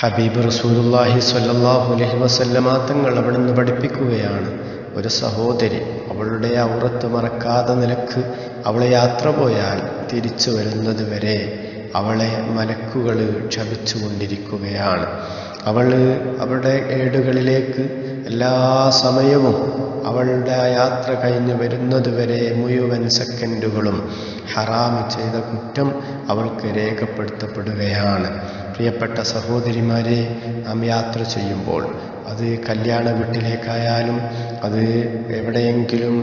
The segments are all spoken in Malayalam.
ഹബീബ് റസൂലുല്ലാഹി സ്വല്ലല്ലാഹു അലൈഹി വസല്ലമ തങ്ങൾ അവിടുന്ന് പഠിപ്പിക്കുകയാണ്. ഒരു സഹോദരി അവളുടെ ഔറത്ത് മറക്കാതെ നിലയ്ക്ക് അവളെ യാത്ര പോയാൽ തിരിച്ചു വരുന്നത് വരെ അവളെ മലക്കുകൾ ക്ഷമിച്ചുകൊണ്ടിരിക്കുകയാണ് അവൾ അവളുടെ ഏടുകളിലേക്ക് എല്ലാ സമയവും അവളുടെ ആ യാത്ര കഴിഞ്ഞ് വരുന്നത് വരെ മുഴുവൻ സെക്കൻഡുകളും ഹറാമ് ചെയ്ത കുറ്റം അവൾക്ക് രേഖപ്പെടുത്തപ്പെടുകയാണ്. പ്രിയപ്പെട്ട സഹോദരിമാരെ നാം യാത്ര ചെയ്യുമ്പോൾ അത് കല്യാണ വീട്ടിലേക്കായാലും അത് എവിടെയെങ്കിലും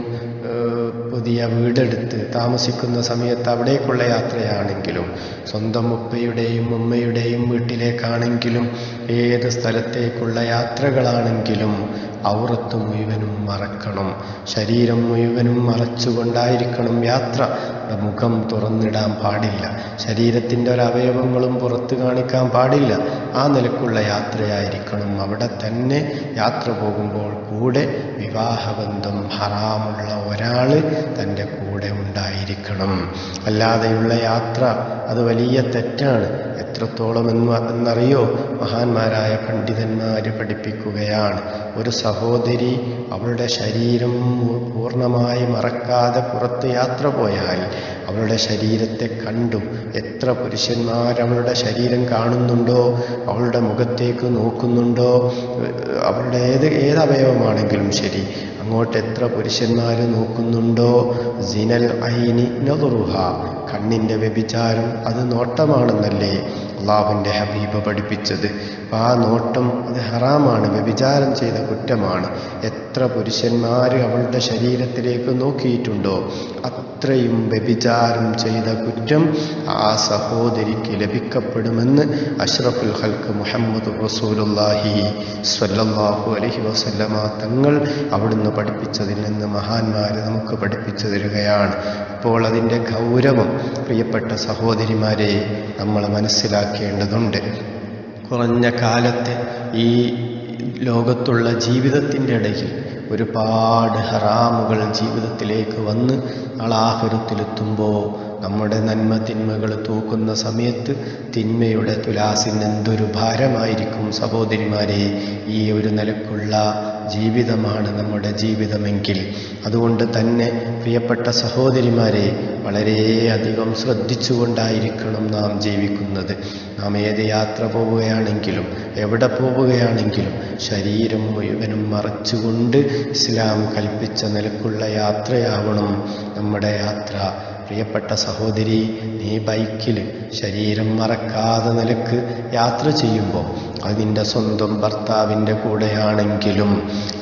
പുതിയ വീടെടുത്ത് താമസിക്കുന്ന സമയത്ത് അവിടേക്കുള്ള യാത്രയാണെങ്കിലും സ്വന്തം ഉപ്പയുടെയും ഉമ്മയുടെയും വീട്ടിലേക്കാണെങ്കിലും ഏത് സ്ഥലത്തേക്കുള്ള യാത്രകളാണെങ്കിലും ഔറത്ത് മുഴുവനും മറക്കണം. ശരീരം മുഴുവനും മറച്ചുകൊണ്ടായിരിക്കണം യാത്ര. മുഖം തുറന്നിടാൻ പാടില്ല. ശരീരത്തിന്റെ ഒരവയവങ്ങളും പുറത്ത് കാണിക്കാൻ പാടില്ല. ആ നിലക്കുള്ള യാത്രയായിരിക്കണം. അവിടെ തന്നെ യാത്ര പോകുമ്പോൾ കൂടെ വിവാഹബന്ധം ഹറാമുള്ള ഒരാൾ തന്റെ കൂടെ ഉണ്ടായിരിക്കണം അല്ലാതെയുള്ള യാത്ര അത് വലിയ തെറ്റാണ്. എത്രത്തോളം എന്ന് എന്നറിയോ? മഹാന്മാരായ പണ്ഡിതന്മാർ പഠിപ്പിക്കുകയാണ്. ഒരു സഹോദരി അവളുടെ ശരീരം പൂർണമായി മറക്കാതെ പുറത്ത് യാത്ര പോയാൽ അവളുടെ ശരീരത്തെ കണ്ടു. എത്ര പുരുഷന്മാർ അവളുടെ ശരീരം കാണുന്നുണ്ടോ? അവളുടെ മുഖത്തേക്ക് നോക്കുന്നുണ്ടോ? അവളുടെ ഏത് ഏത് അവയവമാണെങ്കിലും ശരി. അങ്ങോട്ട് എത്ര പുരുഷന്മാർ നോക്കുന്നുണ്ടോ? സിനൽ ഐനി നറുഹ കണ്ണിന്റെ വ്യഭിചാരം അത് നോട്ടമാണെന്നല്ലേ? അള്ളാഹുവിന്റെ ഹബീബ് പഠിപ്പിച്ചത്. ആ നോട്ടം അത് ഹറാമാണ്. വ്യഭിചാരം ചെയ്ത കുറ്റമാണ്. എത്ര പുരുഷന്മാർ അവളുടെ ശരീരത്തിലേക്ക് നോക്കിയിട്ടുണ്ടോ? അത്രയും വ്യഭിചാരം ചെയ്ത കുറ്റം ആ സഹോദരിക്ക് ലഭിക്കപ്പെടുമെന്ന് അഷ്റഫുൽ ഹൽക്ക് മുഹമ്മദ് റസൂലുല്ലാഹി സ്വല്ലല്ലാഹു അലഹി വസല്ലമ തങ്ങൾ അവിടുന്ന് പഠിപ്പിച്ചതിൽ നിന്ന് മഹാന്മാർ നമുക്ക് പഠിപ്പിച്ചു തരികയാണ്. അപ്പോൾ അതിന്റെ ഗൗരവം പ്രിയപ്പെട്ട സഹോദരിമാരെ നമ്മൾ മനസ്സിലാക്കേണ്ടതുണ്ട്. കുറഞ്ഞ കാലത്തെ ഈ ലോകത്തുള്ള ജീവിതത്തിന്റെ ഇടയിൽ ഒരുപാട് ഹറാമുകൾ ജീവിതത്തിലേക്ക് വന്ന് നാളാഹുരത്തിലെത്തുമ്പോൾ നമ്മുടെ നന്മ തിന്മകൾ തൂക്കുന്ന സമയത്ത് തിന്മയുടെ തുലാസിന് എന്തൊരു ഭാരമായിരിക്കും സഹോദരിമാരെ? ഈ ഒരു നിലക്കുള്ള ജീവിതമാണ് നമ്മുടെ ജീവിതമെങ്കിൽ. അതുകൊണ്ട് തന്നെ പ്രിയപ്പെട്ട സഹോദരിമാരെ വളരെയധികം ശ്രദ്ധിച്ചുകൊണ്ടായിരിക്കണം നാം ജീവിക്കുന്നത്. നാം ഏത് യാത്ര പോവുകയാണെങ്കിലും എവിടെ പോവുകയാണെങ്കിലും ശരീരം മുഴുവനും മറച്ചുകൊണ്ട് ഇസ്ലാം കൽപ്പിച്ച നിലക്കുള്ള യാത്രയാവണം നമ്മുടെ യാത്ര. പ്രിയപ്പെട്ട സഹോദരി നീ ബൈക്കിൽ ശരീരം മറക്കാതെ നിലയ്ക്ക് യാത്ര ചെയ്യുമ്പോൾ അത് നിന്റെ സ്വന്തം ഭർത്താവിന്റെ കൂടെയാണെങ്കിലും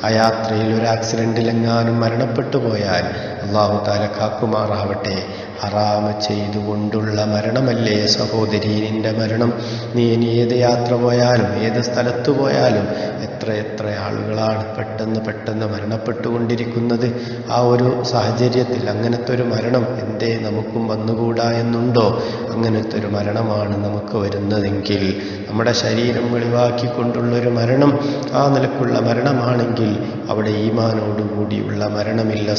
ആ യാത്രയിൽ ഒരു ആക്സിഡന്റിലെങ്ങാനും മരണപ്പെട്ടു പോയാൽ അള്ളാഹു താല കാക്കുമാറാവട്ടെ. ഹറാമ ചെയ്തുകൊണ്ടുള്ള മരണമല്ലേ സഹോദരി നിന്റെ മരണം? നീ ഇനി ഏത് യാത്ര പോയാലും ഏത് സ്ഥലത്ത് പോയാലും എത്ര എത്ര ആളുകളാണ് പെട്ടെന്ന് പെട്ടെന്ന് മരണപ്പെട്ടുകൊണ്ടിരിക്കുന്നത്. ആ ഒരു സാഹചര്യത്തിൽ അങ്ങനത്തെ ഒരു മരണം എന്തേ നമുക്കും വന്നുകൂടാ എന്നുണ്ടോ? അങ്ങനത്തെ ഒരു മരണമാണ് നമുക്ക് വരുന്നതെങ്കിൽ നമ്മുടെ ശരീരം വെളിവാക്കിക്കൊണ്ടുള്ളൊരു മരണം ആ നിലക്കുള്ള മരണമാണെങ്കിൽ അവിടെ ഈമാനോടുകൂടിയുള്ള മരണമില്ല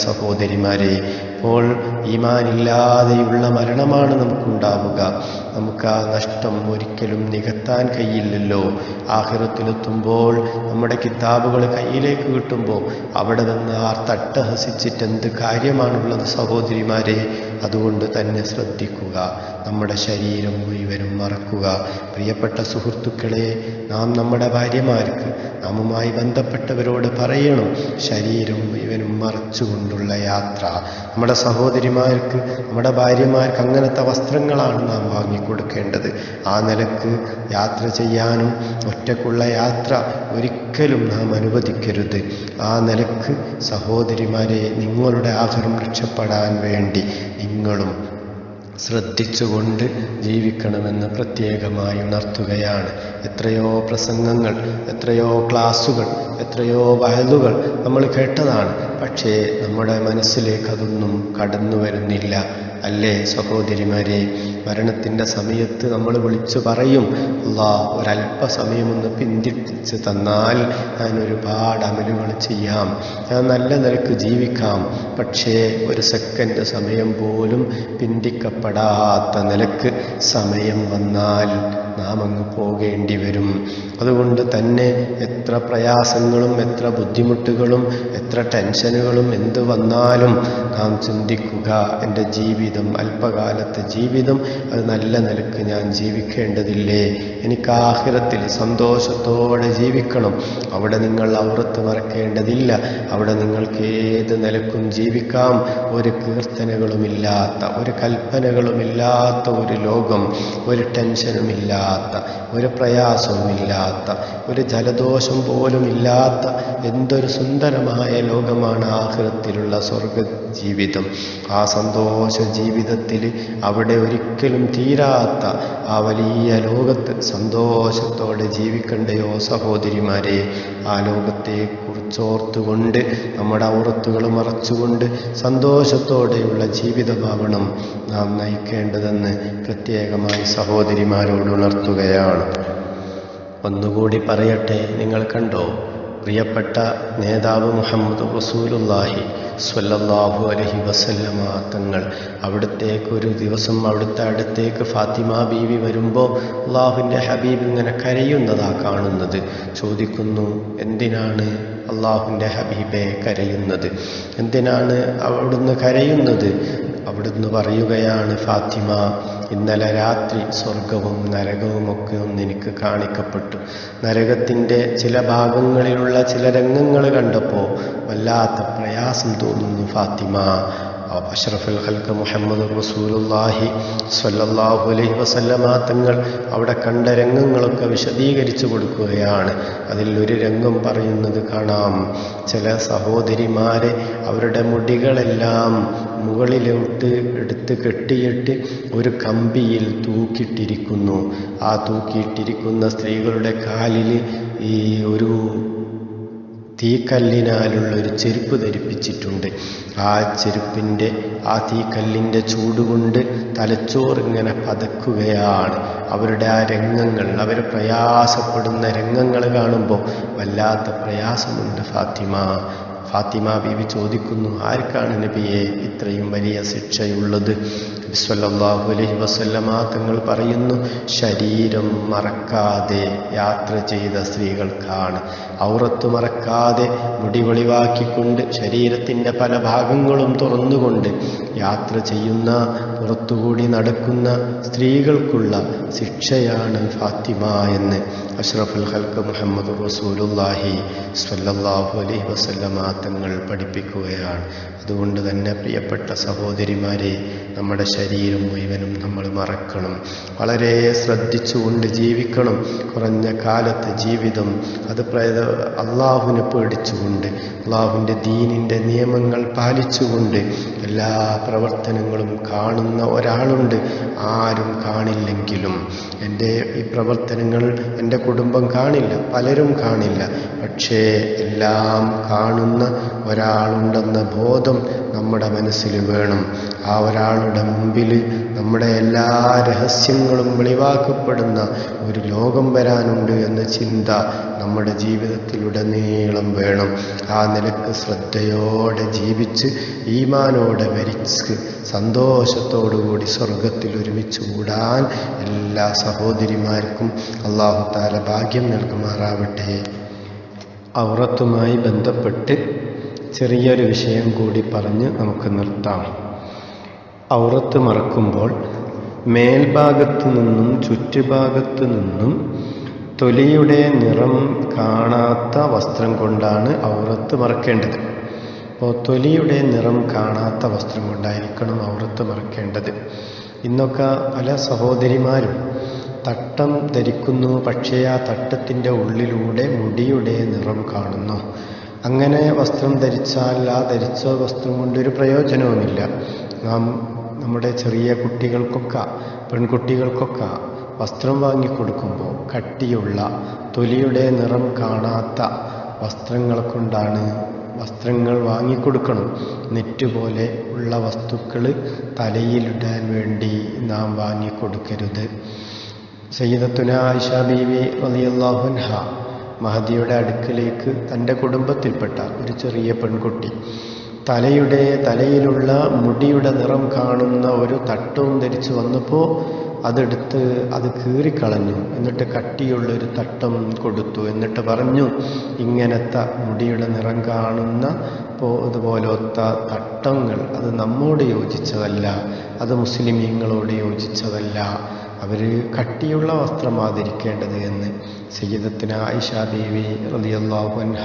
സഹോദരിമാരെ അപ്പോൾ ഈമാനില്ലാതെയുള്ള മരണമാണ് നമുക്കുണ്ടാവുക. നമുക്ക് ആ നഷ്ടം ഒരിക്കലും നികത്താൻ കഴിയില്ലല്ലോ. ആഹിറത്തിലെത്തുമ്പോൾ നമ്മുടെ കിതാബുകൾ കയ്യിലേക്ക് കിട്ടുമ്പോൾ അവിടെ നിന്ന് ആർ തട്ടഹസിച്ചിട്ട് എന്ത് കാര്യമാണുള്ളത് സഹോദരിമാരെ അതുകൊണ്ട് തന്നെ ശ്രദ്ധിക്കുക. നമ്മുടെ ശരീരം മുഴുവനും മറക്കുക. പ്രിയപ്പെട്ട സുഹൃത്തുക്കളെ നാം നമ്മുടെ ഭാര്യമാർക്ക് നാമുമായി ബന്ധപ്പെട്ടവരോട് പറയണം. ശരീരം മുഴുവനും മറച്ചുകൊണ്ടുള്ള യാത്ര. നമ്മുടെ സഹോദരിമാർക്ക് നമ്മുടെ ഭാര്യമാർക്ക് അങ്ങനത്തെ വസ്ത്രങ്ങളാണ് നാം വാങ്ങിക്കൊടുക്കേണ്ടത്. ആ നിലയ്ക്ക് യാത്ര ചെയ്യാനും ഒറ്റക്കുള്ള യാത്ര ഒരിക്കലും നാം അനുവദിക്കരുത്. ആ നിലയ്ക്ക് സഹോദരിമാരെ നിങ്ങളുടെ ആഹാരം രക്ഷപ്പെടാൻ വേണ്ടി നിങ്ങളും ശ്രദ്ധിച്ചുകൊണ്ട് ജീവിക്കണമെന്ന് പ്രത്യേകമായി ഉണർത്തുകയാണ്. എത്രയോ പ്രസംഗങ്ങൾ എത്രയോ ക്ലാസ്സുകൾ എത്രയോ വയലുകൾ നമ്മൾ കേട്ടതാണ്. പക്ഷേ നമ്മുടെ മനസ്സിലേക്ക് അതൊന്നും കടന്നു വരുന്നില്ല അല്ലേ സഹോദരിമാരെ മരണത്തിന്റെ സമയത്ത് നമ്മൾ വിളിച്ചു പറയും അല്ലാ ഒരല്പസമയമൊന്ന് പിന്തിച്ച് തന്നാൽ ഞാൻ ഒരുപാട് അമലുകൾ ചെയ്യാം. ഞാൻ നല്ല നിലയ്ക്ക് ജീവിക്കാം. പക്ഷേ ഒരു സെക്കൻഡ് സമയം പോലും പിന്തിക്കപ്പെടാത്ത നിലയ്ക്ക് സമയം വന്നാൽ നാം അങ്ങ് പോകേണ്ടി വരും. അതുകൊണ്ട് തന്നെ എത്ര പ്രയാസങ്ങളും എത്ര ബുദ്ധിമുട്ടുകളും എത്ര ടെൻഷനുകളും എന്ത് വന്നാലും നാം ചിന്തിക്കുക എന്റെ ജീവിതം അല്പകാലത്തെ ജീവിതം അത് നല്ല നിലയ്ക്ക് ഞാൻ ജീവിക്കേണ്ടതില്ലേ? എനിക്ക് ആഹിരത്തിൽ സന്തോഷത്തോടെ ജീവിക്കണം. അവിടെ നിങ്ങൾ ഔറത്ത് മറക്കേണ്ടതില്ല. അവിടെ നിങ്ങൾക്ക് ഏത് നിലക്കും ജീവിക്കാം. ഒരു കീർത്തനകളുമില്ലാത്ത ഒരു കൽപ്പനകളുമില്ലാത്ത ഒരു ലോകം ഒരു ടെൻഷനുമില്ലാത്ത ഒരു പ്രയാസവുമില്ലാത്ത ഒരു ജലദോഷം പോലും ഇല്ലാത്ത എന്തൊരു സുന്ദരമായ ലോകമാണ് ആഹൃത്തിലുള്ള സ്വർഗ ജീവിതം. ആ സന്തോഷ ജീവിതത്തിൽ അവിടെ ഒരിക്കലും തീരാത്ത ആ വലിയ ലോകത്ത് സന്തോഷത്തോടെ ജീവിക്കണ്ടയോ സഹോദരിമാരെ ആ ലോകത്തെ കുറിച്ചോർത്തുകൊണ്ട് നമ്മുടെ ഔറത്തുകൾ മറച്ചുകൊണ്ട് സന്തോഷത്തോടെയുള്ള ജീവിതഭാവണം നാം നയിക്കേണ്ടതെന്ന് പ്രത്യേകമായി സഹോദരിമാരോട് ഉണർത്തുകയാണ്. ഒന്നുകൂടി പറയട്ടെ നിങ്ങൾ കണ്ടോ? പ്രിയപ്പെട്ട നേതാവ് മുഹമ്മദ് റസൂലുല്ലാഹി സ്വല്ലല്ലാഹു അലഹി വസല്ലമ തങ്ങൾ അവിടത്തേക്ക് ഒരു ദിവസം അവിടുത്തെ അടുത്തേക്ക് ഫാത്തിമ ബീവി വരുമ്പോൾ അള്ളാഹുവിന്റെ ഹബീബ് ഇങ്ങനെ കരയുന്നതാ കാണുന്നത്. ചോദിക്കുന്നു എന്തിനാണ് അള്ളാഹുവിന്റെ ഹബീബെ കരയുന്നത്? എന്തിനാണ് അവിടുന്ന് കരയുന്നത്? അവിടുന്ന് പറയുകയാണ് ഫാത്തിമ ഇന്നലെ രാത്രി സ്വർഗവും നരകവുമൊക്കെ ഒന്ന് എനിക്ക് കാണിക്കപ്പെട്ടു. നരകത്തിന്റെ ചില ഭാഗങ്ങളിലുള്ള ചില രംഗങ്ങൾ കണ്ടപ്പോൾ വല്ലാത്ത പ്രയാസം തോന്നുന്നു ഫാത്തിമ. അഷ്റഫുൽ ഹൽക്ക് മുഹമ്മദ് റസൂലുല്ലാഹി സ്വല്ലല്ലാഹു അലൈഹി വസല്ലമ തങ്ങൾ അവിടെ കണ്ട രംഗങ്ങളൊക്കെ വിശദീകരിച്ചു കൊടുക്കുകയാണ്. അതിൽ ഒരു രംഗം പറയുന്നത് കാണാം. ചില സഹോദരിമാരെ അവരുടെ മുടികളെല്ലാം മുകളിലോട്ട് എടുത്ത് കെട്ടിയിട്ട് ഒരു കമ്പിയിൽ തൂക്കിയിട്ടിരിക്കുന്നു. ആ തൂക്കിയിട്ടിരിക്കുന്ന സ്ത്രീകളുടെ കാലിൽ ഈ ഒരു തീക്കല്ലിനാലുള്ള ഒരു ചെരുപ്പ് ധരിപ്പിച്ചിട്ടുണ്ട്. ആ ചെരുപ്പിന്റെ ആ തീക്കല്ലിന്റെ ചൂടുകൊണ്ട് തലച്ചോറിങ്ങനെ പതക്കുകയാണ്. അവരുടെ ആ രംഗങ്ങൾ അവർ പ്രയാസപ്പെടുന്ന രംഗങ്ങൾ കാണുമ്പോൾ വല്ലാത്ത പ്രയാസമുണ്ട് ഫാത്തിമ. ഫാത്തിമ ബീവി ചോദിക്കുന്നു ആർക്കാണ് നബിയെ ഇത്രയും വലിയ ശിക്ഷയുള്ളത്? ബിസ്വല്ലാഹു അലൈഹി വസല്ലമ തങ്ങൾ പറയുന്നു ശരീരം മറക്കാതെ യാത്ര ചെയ്ത സ്ത്രീകൾക്കാണ്. ഔറത്ത് മറക്കാതെ മുടി വെളിവാക്കിക്കൊണ്ട് ശരീരത്തിന്റെ പല ഭാഗങ്ങളും തുറന്നുകൊണ്ട് യാത്ര ചെയ്യുന്ന പുറത്തുകൂടി നടക്കുന്ന സ്ത്രീകൾക്കുള്ള ശിക്ഷയാണ് ഫാത്തിമ എന്ന് അഷ്റഫുൽ ഹൽക്ക് മുഹമ്മദ് റസൂലുല്ലാഹി സ്വല്ലല്ലാഹു അലൈഹി വസല്ലമ തങ്ങൾ പഠിപ്പിക്കുകയാണ്. അതുകൊണ്ട് തന്നെ പ്രിയപ്പെട്ട സഹോദരിമാരെ നമ്മുടെ ശരീരം മുഴുവനും നമ്മൾ മറക്കണം. വളരെ ശ്രദ്ധിച്ചുകൊണ്ട് ജീവിക്കണം. കുറഞ്ഞ കാലത്ത് ജീവിതം അത് പ്രേത അള്ളാഹുവിനെ പേടിച്ചുകൊണ്ട് അള്ളാഹുവിന്റെ ദീനിന്റെ നിയമങ്ങൾ പാലിച്ചുകൊണ്ട് എല്ലാ പ്രവർത്തനങ്ങളും കാണുന്ന ഒരാളുണ്ട്. ആരും കാണില്ലെങ്കിലും എന്റെ ഈ പ്രവർത്തനങ്ങൾ എന്റെ കുടുംബം കാണില്ല പലരും കാണില്ല. പക്ഷേ എല്ലാം കാണുന്ന ഒരാളുണ്ടെന്ന ബോധം നമ്മുടെ മനസ്സിൽ വേണം. ആ ഒരാളുടെ മുമ്പിൽ നമ്മുടെ എല്ലാ രഹസ്യങ്ങളും വെളിവാക്കപ്പെടുന്ന ഒരു ലോകം വരാനുണ്ട് എന്ന ചിന്ത നമ്മുടെ ജീവിതത്തിലുടനീളം വേണം. ആ നിലയ്ക്ക് ശ്രദ്ധയോടെ ജീവിച്ച് ഈമാനോടെ മരിച്ച് സന്തോഷത്തോടുകൂടി സ്വർഗത്തിൽ ഒരുമിച്ച് കൂടാൻ എല്ലാ സഹോദരിമാർക്കും അള്ളാഹു താല ഭാഗ്യം നൽകുമാറാവട്ടെ. ഔറത്തുമായി ബന്ധപ്പെട്ട് ചെറിയൊരു വിഷയം കൂടി പറഞ്ഞ് നമുക്ക് നിർത്താം. ഔറത്ത് മറക്കുമ്പോൾ മേൽഭാഗത്തു നിന്നും ചുറ്റുഭാഗത്തു നിന്നും തൊലിയുടെ നിറം കാണാത്ത വസ്ത്രം കൊണ്ടാണ് ഔറത്ത് മറക്കേണ്ടത്. അപ്പോൾ തൊലിയുടെ നിറം കാണാത്ത വസ്ത്രം കൊണ്ടായിരിക്കണം ഔറത്ത് മറക്കേണ്ടത്. ഇന്നൊക്കെ പല സഹോദരിമാരും തട്ടം ധരിക്കുന്നു പക്ഷേ ആ തട്ടത്തിന്റെ ഉള്ളിലൂടെ മുടിയുടെ നിറം കാണുന്നു. അങ്ങനെ വസ്ത്രം ധരിച്ചാൽ ആ ധരിച്ച വസ്ത്രം കൊണ്ടൊരു പ്രയോജനവുമില്ല. നാം നമ്മുടെ ചെറിയ കുട്ടികൾക്കൊക്കെ പെൺകുട്ടികൾക്കൊക്കെ വസ്ത്രം വാങ്ങിക്കൊടുക്കുമ്പോൾ കട്ടിയുള്ള തൊലിയുടെ നിറം കാണാത്ത വസ്ത്രങ്ങളെ കൊണ്ടാണ് വസ്ത്രങ്ങൾ വാങ്ങിക്കൊടുക്കണം. നെറ്റ് പോലെ ഉള്ള വസ്തുക്കൾ തലയിലിടാൻ വേണ്ടി നാം വാങ്ങിക്കൊടുക്കരുത്. സയ്യിദത്തുന ആയിഷ ബീവി റളിയല്ലാഹുൻഹ മഹദിയുടെ അടുക്കലേക്ക് തന്റെ കുടുംബത്തിൽപ്പെട്ട ഒരു ചെറിയ പെൺകുട്ടി. തലയുടെ തലയിലുള്ള മുടിയുടെ നിറം കാണുന്ന ഒരു തട്ടവും ധരിച്ചു വന്നപ്പോൾ അതെടുത്ത് അത് കീറിക്കളഞ്ഞു. എന്നിട്ട് കട്ടിയുള്ളൊരു തട്ടം കൊടുത്തു. എന്നിട്ട് പറഞ്ഞു ഇങ്ങനത്തെ മുടിയുടെ നിറം കാണുന്ന ഇതുപോലത്തെ തട്ടങ്ങൾ അത് നമ്മോട് യോജിച്ചതല്ല. അത് മുസ്ലിമീങ്ങളോട് യോജിച്ചതല്ല. അവർ കട്ടിയുള്ള വസ്ത്രമാ ധരിക്കേണ്ടത് എന്ന് സയ്യിദത്തിന് ആയിഷ ദേവി റളിയല്ലാഹു അൻഹ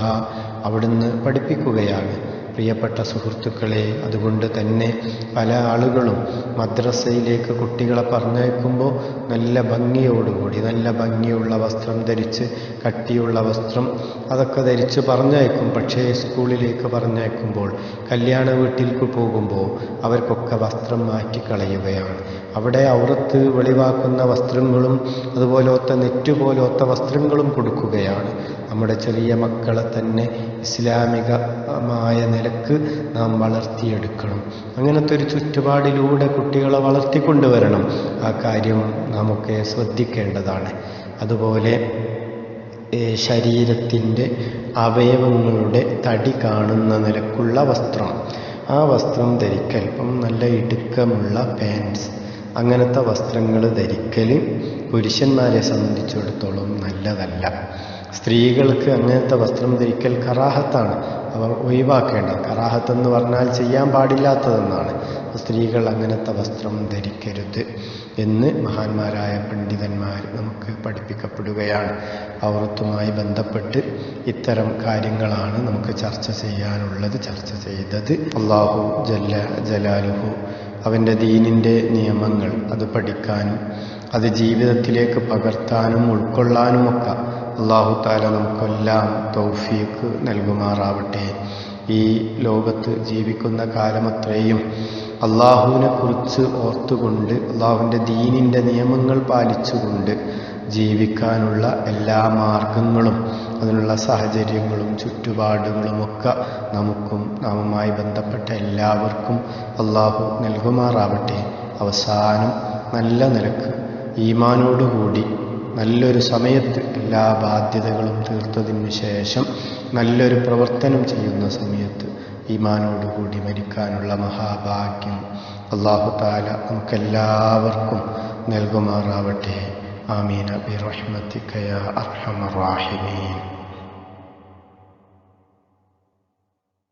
അവിടുന്ന് പഠിപ്പിക്കുകയാണ്. പ്രിയപ്പെട്ട സുഹൃത്തുക്കളെ അതുകൊണ്ട് തന്നെ പല ആളുകളും മദ്രസയിലേക്ക് കുട്ടികളെ പറഞ്ഞയക്കുമ്പോൾ നല്ല ഭംഗിയോടുകൂടി നല്ല ഭംഗിയുള്ള വസ്ത്രം ധരിച്ച് കട്ടിയുള്ള വസ്ത്രം അതൊക്കെ ധരിച്ച് പറഞ്ഞയക്കും. പക്ഷേ സ്കൂളിലേക്ക് പറഞ്ഞയക്കുമ്പോൾ കല്യാണ വീട്ടിലേക്ക് പോകുമ്പോൾ അവർക്കൊക്കെ വസ്ത്രം മാറ്റിക്കളയുകയാണ്. അവിടെ ഔറത്ത് വെളിവാക്കുന്ന വസ്ത്രങ്ങളും അതുപോലത്തെ നെറ്റുപോലത്തെ വസ്ത്രങ്ങളും കൊടുക്കുകയാണ്. നമ്മുടെ ചെറിയ മക്കളെ തന്നെ ഇസ്ലാമികമായ നിലയ്ക്ക് നാം വളർത്തിയെടുക്കണം. അങ്ങനത്തെ ഒരു ചുറ്റുപാടിലൂടെ കുട്ടികളെ വളർത്തിക്കൊണ്ടുവരണം. ആ കാര്യം നാമൊക്കെ ശ്രദ്ധിക്കേണ്ടതാണ്. അതുപോലെ ശരീരത്തിന്റെ അവയവങ്ങളുടെ തടി കാണുന്ന നിലക്കുള്ള വസ്ത്രം. ആ വസ്ത്രം ധരിക്കൽ ഇപ്പം നല്ല ഇടുക്കമുള്ള പാൻസ് അങ്ങനത്തെ വസ്ത്രങ്ങൾ ധരിക്കൽ പുരുഷന്മാരെ സംബന്ധിച്ചിടത്തോളം നല്ലതല്ല. സ്ത്രീകൾക്ക് അങ്ങനത്തെ വസ്ത്രം ധരിക്കൽ കറാഹത്താണ്. അവർ ഒഴിവാക്കേണ്ടത് കറാഹത്തെന്ന് പറഞ്ഞാൽ ചെയ്യാൻ പാടില്ലാത്തതെന്നാണ്. സ്ത്രീകൾ അങ്ങനത്തെ വസ്ത്രം ധരിക്കരുത് എന്ന് മഹാന്മാരായ പണ്ഡിതന്മാർ നമുക്ക് പഠിപ്പിക്കപ്പെടുകയാണ്. ഔറത്തുമായി ബന്ധപ്പെട്ട് ഇത്തരം കാര്യങ്ങളാണ് നമുക്ക് ചർച്ച ചെയ്യാനുള്ളത് ചർച്ച ചെയ്തത്. അള്ളാഹു ജല്ല ജലാലുഹു. അവന്റെ ദീനിന്റെ നിയമങ്ങൾ അത് പഠിക്കാനും അത് ജീവിതത്തിലേക്ക് പകർത്താനും ഉൾക്കൊള്ളാനുമൊക്കെ അള്ളാഹു താല നമുക്കെല്ലാം തൗഫീക്ക് നൽകുമാറാവട്ടെ. ഈ ലോകത്ത് ജീവിക്കുന്ന കാലമത്രയും അള്ളാഹുവിനെ കുറിച്ച് ഓർത്തുകൊണ്ട് അള്ളാഹുവിന്റെ ദീനിന്റെ നിയമങ്ങൾ പാലിച്ചുകൊണ്ട് ജീവിക്കാനുള്ള എല്ലാ മാർഗങ്ങളും അതിനുള്ള സാഹചര്യങ്ങളും ചുറ്റുപാടുകളുമൊക്കെ നമുക്കും നാമുമായി ബന്ധപ്പെട്ട എല്ലാവർക്കും അള്ളാഹു നൽകുമാറാവട്ടെ. അവസാനം നല്ല നിലയ്ക്ക് ഈമാനോടുകൂടി നല്ലൊരു സമയത്ത് എല്ലാ ബാധ്യതകളും തീർത്തതിന് ശേഷം നല്ലൊരു പ്രവർത്തനം ചെയ്യുന്ന സമയത്ത് ഈമാനോടുകൂടി മരിക്കാനുള്ള മഹാഭാഗ്യം അള്ളാഹു താല നമുക്കെല്ലാവർക്കും നൽകുമാറാവട്ടെ. ആമീന ബിറഹ്മത്തിക്കയ അർഹമറാഹിമീൻ